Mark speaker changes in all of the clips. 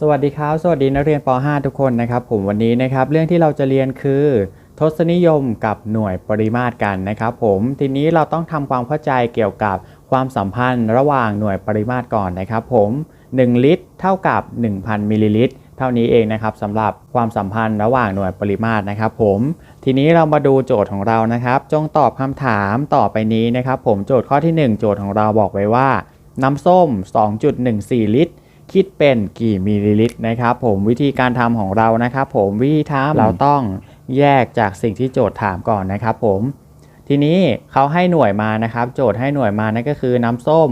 Speaker 1: สวัสดีครับ สวัสดีนักเรียนป .5 ทุกคนนะครับ ผมวันนี้นะครับเรื่องที่เราจะเรียนคือ ทศนิยมกับหน่วยปริมาตรกันนะครับ ผมทีนี้เราต้องทำความเข้าใจเกี่ยวกับความสัมพันธ์ระหว่างหน่วยปริมาตรก่อนนะครับ ผม 1 ลิตร เท่ากับ 1,000มิลลิลิตรเท่านี้เองนะครับสำหรับความสัมพันธ์ระหว่างหน่วยปริมาตรนะครับ ผม ทีนี้เรามาดูโจทย์ของเรานะครับ จงตอบคำถามต่อไปนี้นะครับ ผมโจทย์ข้อที่ 1 โจทย์ของเราบอกไว้ว่า น้ำส้ม 2.14 ลิตร คิดเป็นกี่มิลลิลิตรนะครับผมวิธีการทำของเรานะครับผมวิธีทำเราต้องแยกจากสิ่งที่โจทย์ถามก่อนนะครับผมทีนี้เขาให้หน่วยมานะครับ โจทย์ให้หน่วยมานั่นก็คือน้ำส้ม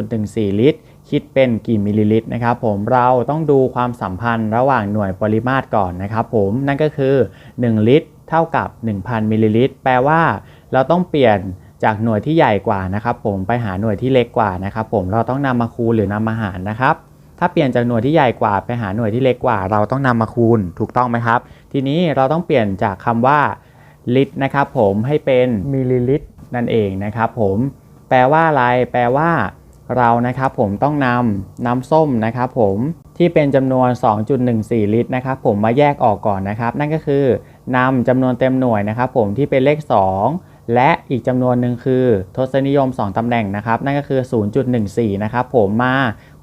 Speaker 1: 2.14 ลิตร คิดเป็นกี่มิลลิลิตรนะครับผมเราต้องดูความสัมพันธ์ระหว่างหน่วยปริมาตรก่อนนะครับผมนั่นก็คือ 1 ลิตร เท่ากับ 1,000 มิลลิลิตร แปลว่า เราต้องเปลี่ยนจากหน่วยที่ใหญ่กว่านะครับผมไปหาหน่วยที่เล็กกว่านะครับผมเราต้องนำมาคูณหรือนำมาหารนะครับ ถ้าเปลี่ยนจากหน่วยที่ใหญ่กว่าไปหาหน่วยที่เล็กกว่า เราต้องนำมาคูณถูกต้องไหมครับ ทีนี้เราต้องเปลี่ยนจากคำว่าลิตรนะครับผมให้เป็นมิลลิลิตรนั่นเองนะครับผมแปลว่าอะไร แปลว่า เรานะครับผมต้องนำน้ำส้มนะครับผมที่เป็นจำนวน 2.14 ลิตรนะครับผมมาแยกออกก่อนนะครับ นั่นก็คือนำจำนวนเต็มหน่วยนะครับผมที่เป็นเลข 2 และอีกจำนวนหนึ่งคือ ทศนิยม 2ตำแหน่งนะครับ นั่นก็คือ 0.14 นะครับผมมา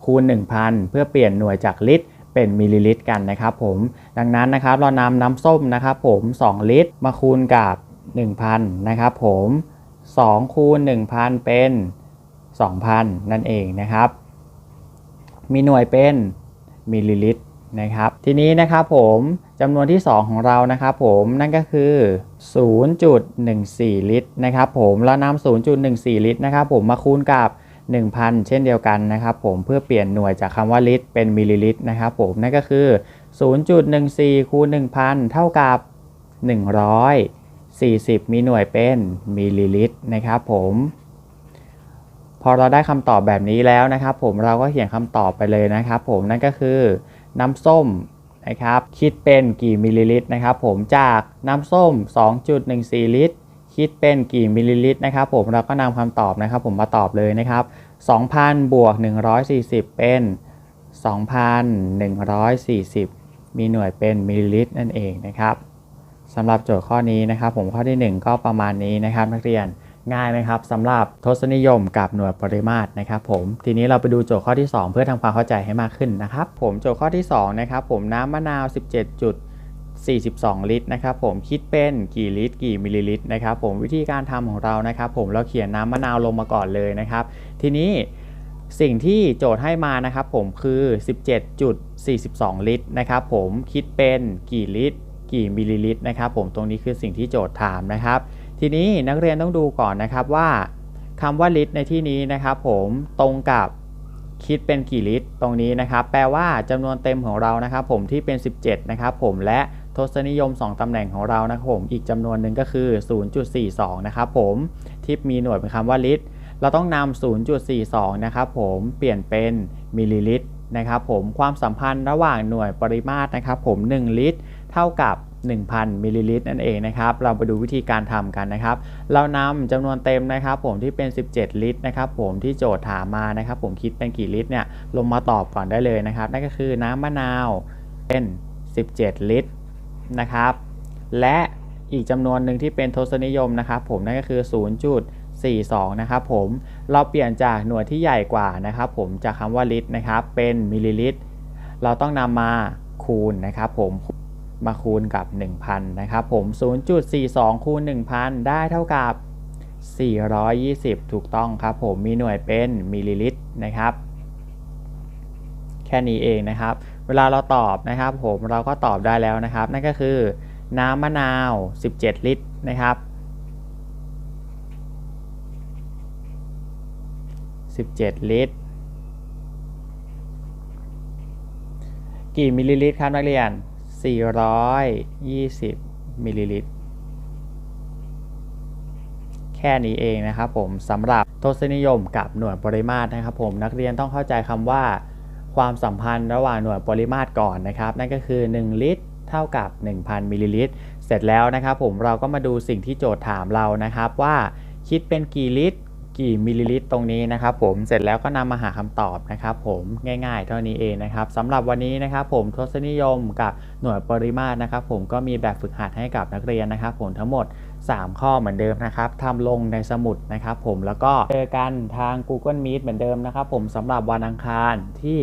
Speaker 1: คูณ 1,000 เพื่อเปลี่ยนหน่วยจากลิตรเป็นมิลลิลิตรกันนะครับผม ดังนั้นนะครับเรานำน้ำส้มนะครับผม 2 ลิตร มาคูณกับ 1,000 นะครับผม 2 คูณ 1,000 เป็น 2,000 นั่นเองนะครับ มีหน่วยเป็นมิลลิลิตรนะครับ ทีนี้นะครับผมจำนวนที่ 2 ของเรานะครับผมนั่นก็คือ 0.14 ลิตรนะครับผมเรานำ0.14 ลิตรนะครับผมมาคูณกับ 1,000 เช่นเดียวกันนะครับผมเพื่อเปลี่ยนหน่วยจากคำว่าลิตรเป็นมิลลิลิตรนะครับผมนั่นก็คือ 0.14คูณ1,000 เท่ากับ 140 มีหน่วยเป็นมิลลิลิตรนะครับผมพอเราได้คำตอบแบบนี้แล้วนะครับผมเราก็เขียนคำตอบไปเลยนะครับผมนั่นก็คือน้ำส้มนะครับคิดเป็นกี่มิลลิลิตรนะครับผมจากน้ำส้ม 2.14 ลิตร คิดเป็นกี่มิลลิลิตรนะครับผมเราก็นำคำตอบนะครับผมมาตอบเลยนะครับ 2,000 บวก 140 เป็น 2,140 มีหน่วยเป็นมิลลิลิตรนั่นเองนะครับสำหรับโจทย์ข้อนี้นะครับ ผมข้อที่ 1 ก็ประมาณนี้นะครับนักเรียนง่ายไหมครับสำหรับทศนิยมกับหน่วยปริมาตรนะครับผมทีนี้เราไปดูโจทย์ข้อที่ 2 เพื่อทำความเข้าใจให้มากขึ้นนะครับ ผมโจทย์ข้อที่2นะครับผมน้ำมะนาว 17จุด 42 ลิตรนะครับผมคิดเป็นกี่ลิตรกี่มิลลิลิตรนะครับผมวิธีการทำของเรานะครับผมเราเขียนน้ำมะนาวลงมาก่อนเลยนะครับ ทีนี้สิ่งที่โจทย์ให้มานะครับผมคือ 17.42 ลิตรนะครับผมคิดเป็นกี่ลิตร กี่มิลลิลิตรนะครับผมตรงนี้คือสิ่งที่โจทย์ถามนะครับ ทีนี้นักเรียนต้องดูก่อนนะครับว่าคำว่าลิตรในที่นี้นะครับผมตรงกับคิดเป็นกี่ลิตรตรงนี้นะครับ แปลว่าจำนวนเต็มของเรานะครับผมที่เป็น 17 นะครับผมและ ทศนิยม 2 ตำแหน่งของเรานะครับผม อีกจำนวนหนึ่งก็คือ 0.42 นะครับผม ที่มีหน่วยเป็นคำว่าลิตร เราต้องนำ 0.42 นะครับผม เปลี่ยนเป็นมิลลิลิตรนะครับผม ความสัมพันธ์ระหว่างหน่วยปริมาตรนะครับผม 1 ลิตร เท่ากับ 1,000มิลลิลิตรนั่นเองนะครับ เราไปดูวิธีการทำกันนะครับ เรานำจำนวนเต็มนะครับ ผมที่เป็น 17 ลิตรนะครับ ผมที่โจทย์ถามมานะครับ ผมคิดเป็นกี่ลิตรเนี่ย ลงมาตอบก่อนได้เลยนะครับ นั่นก็คือน้ำมะนาวเป็น 17 ลิตร นะครับ และอีกจำนวนหนึ่งที่เป็นทศนิยมนะครับ ผมนั่นก็คือ 0.42 นะครับผม เราเปลี่ยนจากหน่วยที่ใหญ่กว่านะครับ ผมจากคำว่าลิตรนะครับ เป็นมิลลิลิตร เราต้องนำมาคูณนะครับ ผมมาคูณกับ 1,000 นะครับผม 0.42 คูณ 1,000 ได้เท่ากับ 420 ถูกต้องครับผมมีหน่วยเป็นมิลลิลิตรนะครับ แค่นี้เองนะครับ เวลาเราตอบนะครับ ผมเราก็ตอบได้แล้วนะครับ นั่นก็คือน้ำมะนาว 17 ลิตรนะครับ17 ลิตร กี่มิลลิลิตรครับนักเรียน 420 มิลลิลิตร แค่นี้เองนะครับผมสำหรับทศนิยมกับหน่วยปริมาตรนะครับผมนักเรียนต้องเข้าใจคำว่า ความสัมพันธ์ระหว่างหน่วยปริมาตรก่อนนะครับ นั่นก็คือ 1 ลิตร เท่ากับ 1,000 มิลลิลิตร เสร็จแล้วนะครับผมเราก็มาดูสิ่งที่โจทย์ถามเรานะครับว่าคิดเป็นกี่ลิตร กี่มิลลิลิตรตรงนี้นะครับผมเสร็จแล้วก็นำมาหาคำตอบนะครับผมง่ายๆ เท่านี้เองนะครับสำหรับวันนี้นะครับผมทศนิยมกับหน่วยปริมาตรนะครับผมก็มีแบบฝึกหัดให้กับนักเรียนนะครับผมทั้งหมด 3 ข้อเหมือนเดิมนะครับทำลงในสมุดนะครับผมแล้วก็เจอกันทาง Google Meet เหมือนเดิมนะครับผมสำหรับวันอังคารที่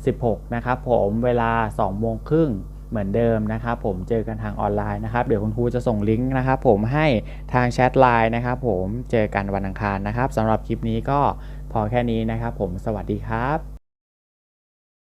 Speaker 1: 16 นะครับผมเวลา 2 โมงครึ่งเหมือนเดิมนะครับผมเจอกันทางออนไลน์นะครับเดี๋ยวคุณครูจะส่งลิงก์นะครับผมให้ทางแชทไลน์นะครับผมเจอกันวันอังคารนะครับสำหรับคลิปนี้ก็พอแค่นี้นะครับผมสวัสดีครับ